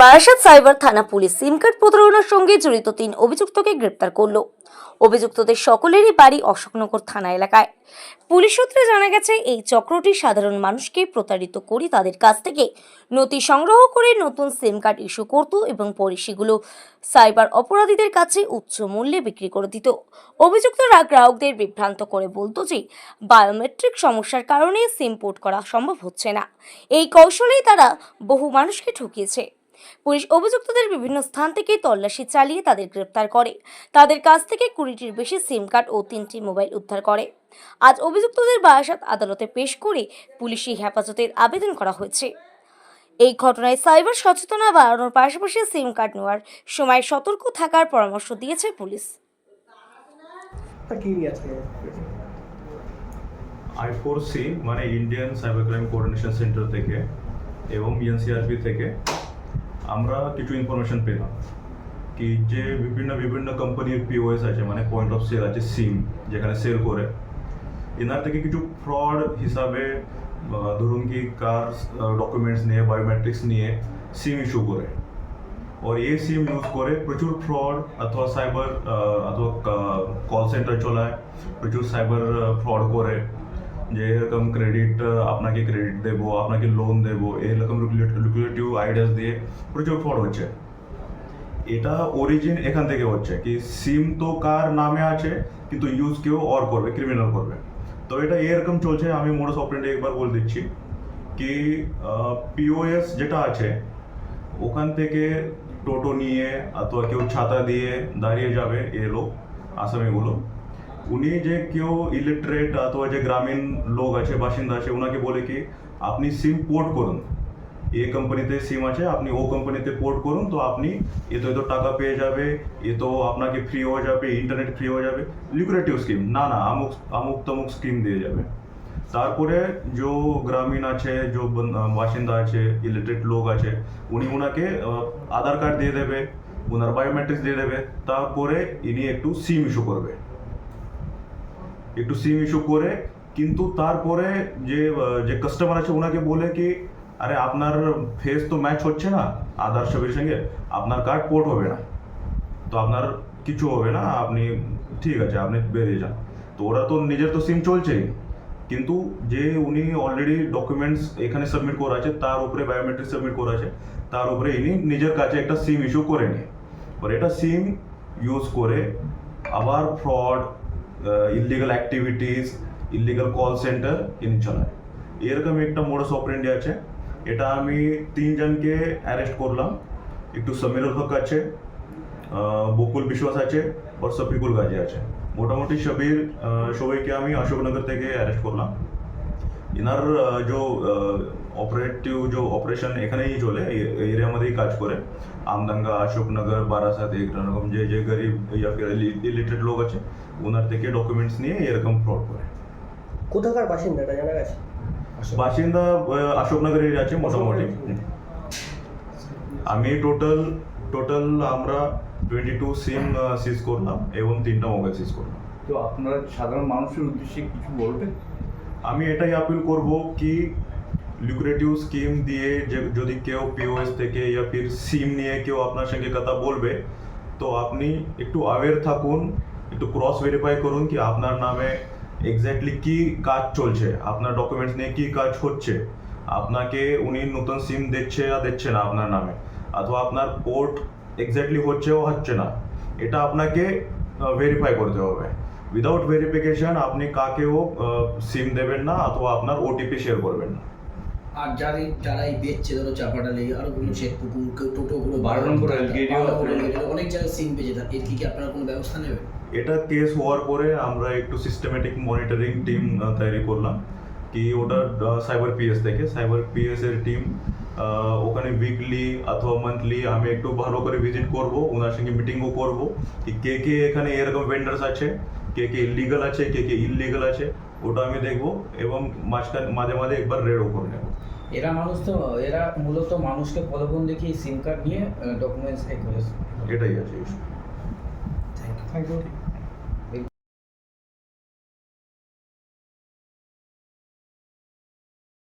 Barasat cyber থানা police SIM card প্রতারণার সঙ্গে জড়িত তিন অভিযুক্তকে গ্রেপ্তার করল। অভিযুক্তদের সকলেরই বাড়ি অশোকনগর থানা এলাকায়। পুলিশ সূত্রে জানা গেছে, এই চক্রটি সাধারণ মানুষকে প্রতারিত করে তাদের কাছ থেকে নথি সংগ্রহ করে নতুন সিম কার্ড ইস্যু করত এবং পরে সেগুলো সাইবার অপরাধীদের কাছে উচ্চ মূল্যে বিক্রি করে দিত। অভিযুক্তরা গ্রাহকদের বিভ্রান্ত করে বলতো যে, বায়োমেট্রিক সমস্যার কারণে সিম পোর্ট করা সম্ভব হচ্ছে না। এই কৌশলেই তারা বহু মানুষকে ঠকিয়েছে। পুলিশ অভিযুক্তদের বিভিন্ন স্থান থেকে তল্লাশি চালিয়ে তাদের গ্রেপ্তার করে। তাদের কাছ থেকে কুড়িটির বেশি সিম কার্ড ও তিনটি মোবাইল উদ্ধার করে। আজ অভিযুক্তদের বারাসাত আদালতে পেশ করে পুলিশি হেফাজতের আবেদন করা হয়েছে। এই ঘটনায় সাইবার সচেতনা বাড়ানোর পাশাপাশি সিম কার্ড নেওয়ার সময় সতর্ক থাকার পরামর্শ দিয়েছে পুলিশ। আই ফোর সি মানে Indian cyber crime coordination centre থেকে এবং এনসিআরপি থেকে আমরা কিছু ইনফরমেশন পেলাম কি যে বিভিন্ন বিভিন্ন কোম্পানির পিওএস আছে মানে পয়েন্ট অফ সেল আছে সিম যেখানে সেল করে এনার থেকে কিছু ফ্রড হিসাবে আহ, ধরুন কি কার ডকুমেন্টস নিয়ে বায়োমেট্রিক্স নিয়ে সিম ইস্যু করে और ये सिम यूज করে প্রচুর ফ্রড অথবা সাইবার অথবা কল সেন্টার চলায় প্রচুর সাইবার ফ্রড করে যে এরকম ক্রেডিট আপনাকে ক্রেডিট দেবো, আপনাকে লোন দেবো এরকম লুকুলেটিভ আইডিয়াস দিয়ে প্রচুর ফ্রড হচ্ছে। এটা অরিজিন এখান থেকে হচ্ছে কি সিম তো কার নামে আছে, কিন্তু ইউজ কেউ অর করবে ক্রিমিনাল করবে। তো এটা এরকম চলছে, আমি মোডস অপারেন্ডি একবার বলে দিচ্ছি কি পিওএস যেটা আছে, ওখান থেকে টোটো নিয়ে, অথবা কেউ ছাতা দিয়ে দাঁড়িয়ে যাবে এ লোক আসামিগুলো। উনি যে কেউ ইলিটারেট অথবা যে গ্রামীণ লোক আছে, বাসিন্দা আছে ওনাকে বলে কি, আপনি সিম পোর্ট করুন। এ কোম্পানিতে সিম আছে, আপনি ও কোম্পানিতে পোর্ট করুন, তো আপনি এ তো এত টাকা পেয়ে যাবে, এ তো আপনাকে ফ্রি হয়ে যাবে ইন্টারনেট ফ্রি হয়ে যাবে লিকুরেটিভ স্কিম না না, আমুক আমুক তমুক স্কিম দিয়ে যাবে। তারপরে যে গ্রামীণ আছে, যে বাসিন্দা আছে ইলিটারেট লোক আছে, উনি ওনাকে আধার কার্ড দিয়ে দেবে ওনার বায়োমেট্রিক্স দিয়ে দেবে, তারপরে ইনি একটু সিম ইস্যু করবে। একটু সিম ইস্যু করে, কিন্তু তারপরে যে যে কাস্টমার আছে ওনাকে বলে কি, আরে আপনার ফেস তো ম্যাচ হচ্ছে না আধার ছবির সঙ্গে আপনার কার্ড পোর্ট হবে না। তো আপনার কিছু হবে না, আপনি ঠিক আছে, আপনি বেরিয়ে যান। তো ওরা তো নিজের তো সিম চলছেই, কিন্তু যে উনি অলরেডি ডকুমেন্টস এখানে সাবমিট করা আছে, তার উপরে বায়োমেট্রিক সাবমিট করা আছে, তার উপরে ইনি নিজের কাছে একটা সিম ইস্যু করে নিয়ে। আর এটা সিম ইউজ করে আবার fraud illegal activities illegal call centre in চালায় এরকম একটা মোডাস অপারেন্ডি আছে। এটা আমি তিনজনকে অ্যারেস্ট করলাম। একটু সমীরুল হক আছে বকুল বিশ্বাস আছে, আর সফিকুল গাজী আছে। মোটামুটি সবির সবাইকে আমি অশোকনগর থেকে অ্যারেস্ট করলাম। ইনার যে অপারেটিভ যে অপারেশন এখানেই চলে এই এরিয়ার মধ্যেই কাজ করে। আমদাঙ্গা অশোকনগর বারাসাত এরকম যে যে গরিব ইয়া ফির লোক আছে ওনার থেকে ডকুমেন্টস নিয়ে এরকম ফ্রড করে। কোথাকার বাসিন্দা এটা জানা গেছে? বাসিন্দা অশোকনগরের আছে মোটামুটি। আমি টোটাল টোটাল আমরা টোয়েন্টি টু সিম সিজ করলাম এবং তিনটা মোবাইল সিজ করলাম। তো আপনারা সাধারণ মানুষের উদ্দেশ্যে কিছু বলবেন? আমি এটাই আপিল করব কি লুক্রেটিভ স্কিম দিয়ে যে যদি কেউ পিওএস থেকে ইয়া ফির সিম নিয়ে কেউ আপনার সঙ্গে কথা বলবে, তো আপনি একটু অ্যাওয়্যার থাকুন, একটু ক্রস ভেরিফাই করুন কি আপনার নামে এক্স্যাক্টলি কি কাজ চলছে, আপনার ডকুমেন্টস নিয়ে কি কাজ হচ্ছে, আপনাকে উনি নতুন সিম দিচ্ছে বা দিচ্ছে না আপনার নামে, অথবা আপনার পোর্ট এক্স্যাক্টলি হচ্ছে ও হচ্ছে না, এটা আপনাকে ভেরিফাই করতে হবে। উইদাউট ভেরিফিকেশন আপনি কাকেও সিম দেবেন না অথবা আপনার ওটিপি শেয়ার করবেন না। আর যারা যারা এই বেচছে ধরো চাপাটালি আরও কোনো চেক পুকুর কেউ টোটো গুলো বারণপুর, অনেক জায়গায় সিম বেচে থাকে। এর কি কি আপনারা কোনো ব্যবস্থা নেবেন? এটা কেস হওয়ার পরে আমরা একটু সিস্টেমেটিক মনিটরিং টিম তৈরি করলাম। কি ওটা সাইবার পিএস থেকে। সাইবার পিএস এর টিম ওখানে উইকলি অথবা মান্থলি আমি একটু ভালো করে ভিজিট করব ওনার সঙ্গে মিটিংও করব। কি কে কে এখানে এরকম ভেন্ডার্স আছে? কে কে ইলিগাল আছে কে কে ইলিগাল আছে ওটা আমি দেখব এবং মাঝখানে মাঝে মাঝে একবার রেডও করে নেব। এরা মানুষ তো এরা মূলত মানুষকে প্রলোভন দেখিয়ে সিম কার্ড নিয়ে ডকুমেন্টস এ করেছে। এটাই আছে থ্যাংক ইউ